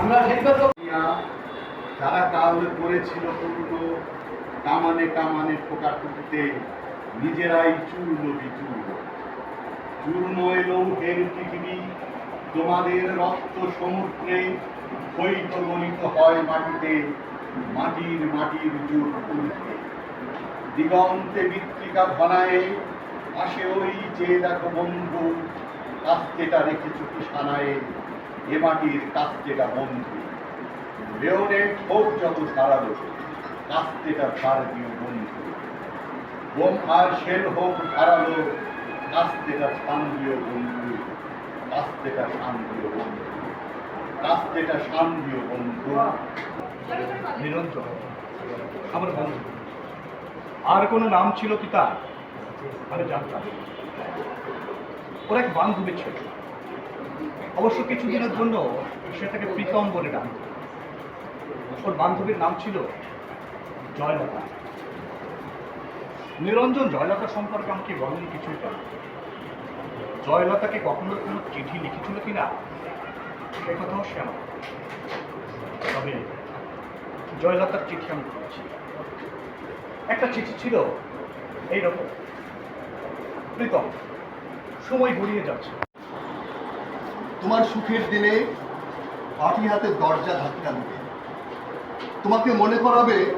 আমরা যারা কাল করেছিল পূর্ণ কামানে কামানে ঠোকা টুকিতে নিজেরাই চূর্ণ বিচূর্ণ। চূর্ণ এলো হের পৃথিবী তোমাদের রক্ত সমুদ্রে ক্ষয়িত গণিত হয় মাটিতে মাটির মাটির তুলতে দিগন্তে বৃত্তিকা ঘনায় পাশে ওই যে দেখো বন্ধু, কাস্তেটা রেখেছ কি সানায় এ মাটির কাস্তেটা বন্ধু। লেওনে ঠোঁট যত সারালো, কাস্তেটা দিও বন্ধু। বোম আর শেল হোক ধারালো কাস্তেটা শান বন্ধু। কাস্তেটা শান বন্ধু। কাস্তেটা দিও বন্ধু। নিরঞ্জন আমার বন্ধু। আর কোনো নাম ছিল কি তার? আমি জানতাম। ওর এক বান্ধবী ছিল। অবশ্য কিছুদিনের জন্য সে তাকে প্রীতম বলে ডাকত ওর বান্ধবীর নাম ছিল জয়লতা। নিরঞ্জন জয়লতা সম্পর্কে আমাকে বলেনি কিছুই কেন জয়লতাকে কখনো কোনো চিঠি লিখেছিল কিনা সে কথাও সে আমার তবে জয়লতার চিঠি আমি পড়েছি। একটা চিঠি ছিল। এইরকম। প্রীতম, সময় গড়িয়ে যাচ্ছে। তোমার সুখের দিনে পাটি হাতে দরজা ধাক্কা দেবে। তোমাকে মনে করাবে,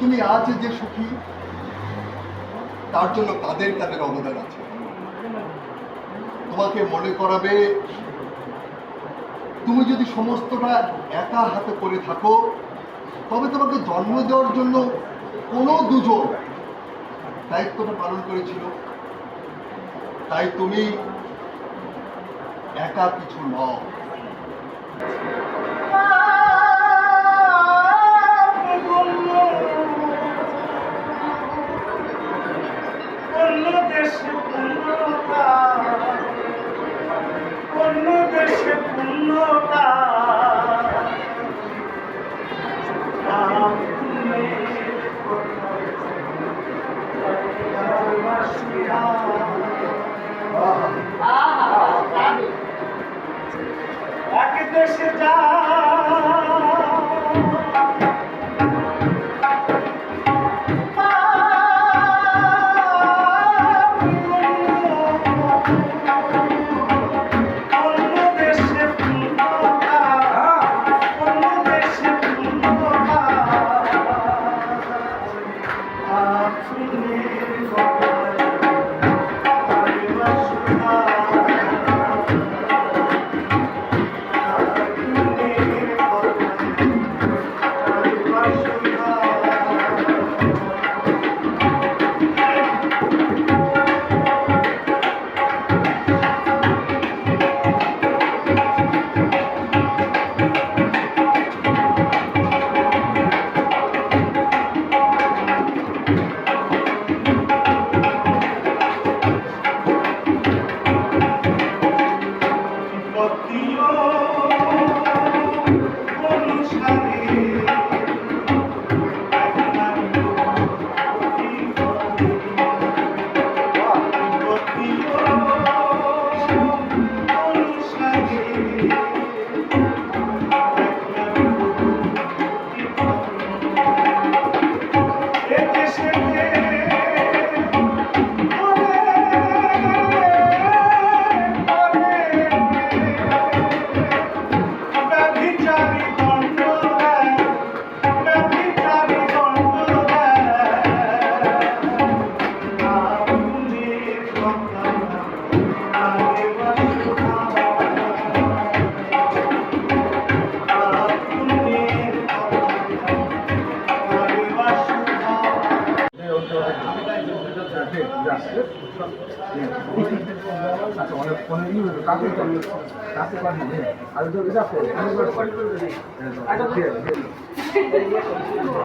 তুমি আজ যে সুখী, তার জন্য তাদের তাদের অবদান আছে? তোমাকে মনে করাবে, তুমি যদি সমস্তটা একা হাতে করে থাকো, তবে তোমাকে জন্ম দেওয়ার জন্য কোনো দুজন দায়িত্বটা পালন করেছিল তাই তুমি একা কিছু নও।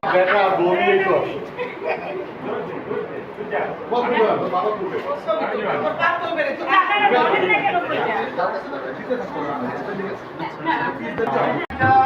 বেটা দৌড়িয়ে তো যা